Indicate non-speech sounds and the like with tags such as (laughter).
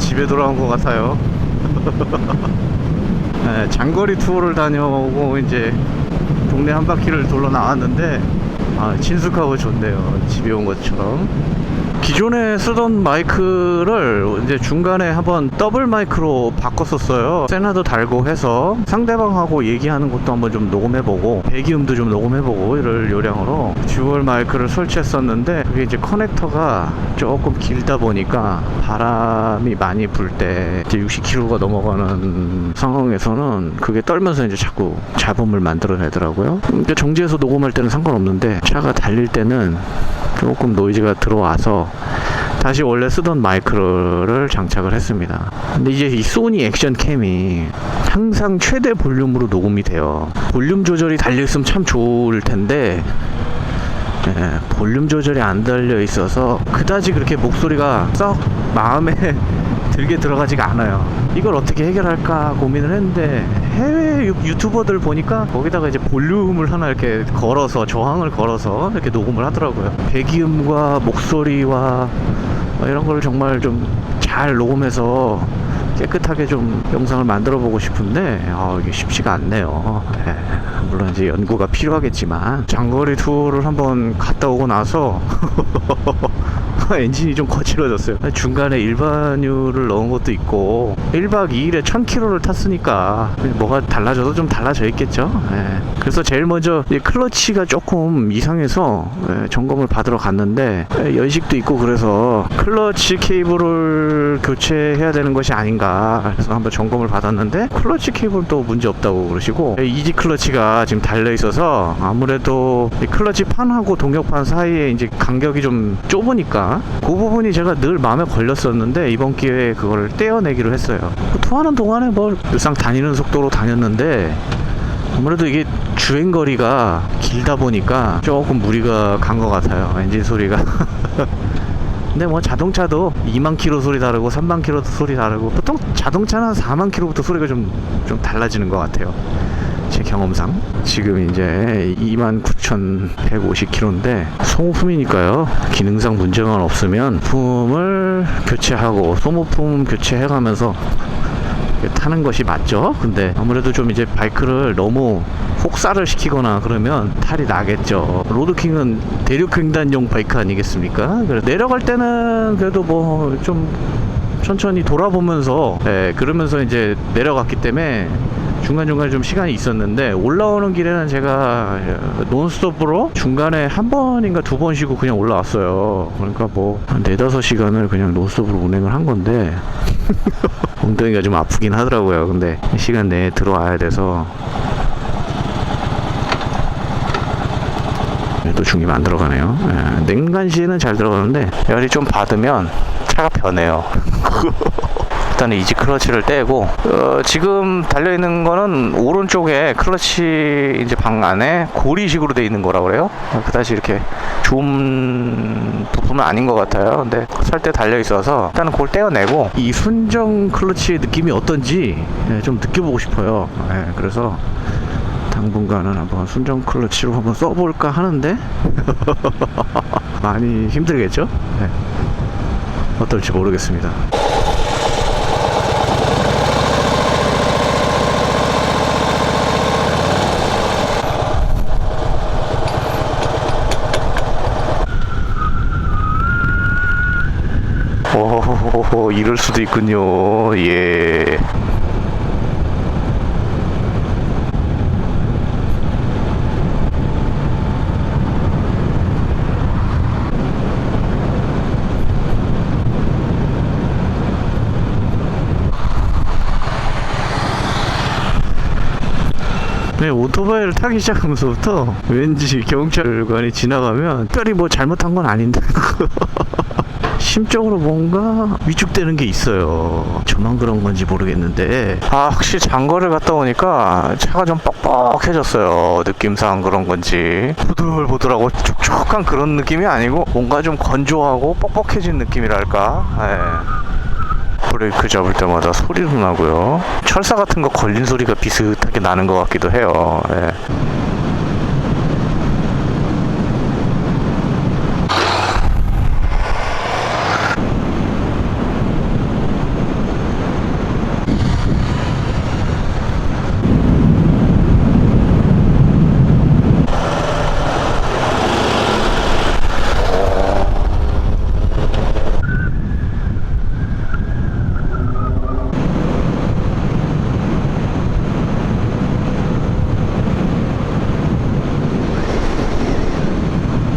아, 집에 돌아온 것 같아요. (laughs) 네, 장거리 투어를 다녀오고 이제 동네 한 바퀴를 돌러 나왔는데 아, 친숙하고 좋네요. 집에 온 것처럼. 기존에 쓰던 마이크를 이제 중간에 한번 더블 마이크로 바꿨었어요. 세나도 달고 해서 상대방하고 얘기하는 것도 한번 좀 녹음해보고 배기음도 좀 녹음해보고 이럴 요량으로 듀얼 마이크를 설치했었는데 그게 이제 커넥터가 조금 길다 보니까 바람이 많이 불 때 이제 60km가 넘어가는 상황에서는 그게 떨면서 이제 자꾸 잡음을 만들어내더라고요. 정지해서 녹음할 때는 상관없는데 차가 달릴 때는 조금 노이즈가 들어와서 다시 원래 쓰던 마이크를 장착을 했습니다. 근데 이제 이 소니 액션 캠이 항상 최대 볼륨으로 녹음이 돼요. 볼륨 조절이 달려있으면 참 좋을 텐데 예, 볼륨 조절이 안 달려 있어서 그다지 그렇게 목소리가 썩 마음에 (laughs) 들게 들어가지가 않아요. 이걸 어떻게 해결할까 고민을 했는데 해외 유- 유튜버들 보니까 거기다가 이제 볼륨을 하나 이렇게 걸어서 저항을 걸어서 이렇게 녹음을 하더라고요. 배기음과 목소리와 뭐 이런 걸 정말 좀 잘 녹음해서 깨끗하게 좀 영상을 만들어 보고 싶은데 아, 이게 쉽지가 않네요. 예, 물론 이제 연구가 필요하겠지만 장거리 투어를 한번 갔다 오고 나서 (laughs) (laughs) 엔진이 좀 거칠어졌어요. 중간에 일반유를 넣은 것도 있고 1박 2일에 1000km를 탔으니까 뭐가 달라져도 좀 달라져 있겠죠. 예. 그래서 제일 먼저 이 클러치가 조금 이상해서 예, 점검을 받으러 갔는데 예, 연식도 있고 그래서 클러치 케이블을 교체해야 되는 것이 아닌가 그래서 한번 점검을 받았는데 클러치 케이블도 문제 없다고 그러시고 예, 이지 클러치가 지금 달려 있어서 아무래도 이 클러치 판하고 동력판 사이에 이제 간격이 좀 좁으니까 그 부분이 제가 늘 마음에 걸렸었는데 이번 기회에 그걸 떼어내기로 했어요. 뭐 투하는 동안에 뭐 일상 다니는 속도로 다녔는데 아무래도 이게 주행 거리가 길다 보니까 조금 무리가 간 것 같아요. 엔진 소리가. (laughs) 근데 뭐 자동차도 2만 킬로 소리 다르고 3만 킬로 소리 다르고 보통 자동차는 한 4만 킬로부터 소리가 좀 좀 달라지는 것 같아요. 제 경험상 지금 이제 29,150km인데 소모품이니까요 기능상 문제만 없으면 부품을 교체하고 소모품 교체해 가면서 타는 것이 맞죠. 근데 아무래도 좀 이제 바이크를 너무 혹사를 시키거나 그러면 탈이 나겠죠. 로드킹은 대륙횡단용 바이크 아니겠습니까? 그래 내려갈 때는 그래도 뭐 좀 천천히 돌아보면서 예, 그러면서 이제 내려갔기 때문에 중간중간에 좀 시간이 있었는데 올라오는 길에는 제가 논스톱으로 중간에 한 번인가 두 번 쉬고 그냥 올라왔어요. 그러니까 뭐한 네다섯 시간을 그냥 논스톱으로 운행을 한 건데 (laughs) 엉덩이가 좀 아프긴 하더라고요. 근데 시간 내에 들어와야 돼서 네, 또 중립 안 들어가네요. 예, 냉간시에는 잘 들어가는데 열이 좀 받으면 차가 변해요. (laughs) 일단은 이지 클러치를 떼고 어, 지금 달려 있는 거는 오른쪽에 클러치 이제 방 안에 고리식으로 돼 있는 거라 그래요. 어, 그다지 이렇게 좋은 부품은 아닌 것 같아요. 근데 살때 달려 있어서 일단은 그걸 떼어내고 이 순정 클러치의 느낌이 어떤지 예, 좀 느껴보고 싶어요. 예, 그래서 당분간은 한번 순정 클러치로 한번 써볼까 하는데 (laughs) 많이 힘들겠죠? 네. 어떨지 모르겠습니다. 오, 이럴 수도 있군요. 예. 네, 오토바이를 타기 시작하면서부터 왠지 경찰관이 지나가면 특별히 뭐 잘못한 건 아닌데 (laughs) 심적으로 뭔가 위축되는 게 있어요. 저만 그런 건지 모르겠는데 아 확실히 장거리를 갔다 오니까 차가 좀 뻑뻑해졌어요. 느낌상 그런 건지 보들보들하고 촉촉한 그런 느낌이 아니고 뭔가 좀 건조하고 뻑뻑해진 느낌이랄까. 예. 브레이크 잡을 때마다 소리도 나고요. 철사 같은 거 걸린 소리가 비슷하게 나는 것 같기도 해요. 예.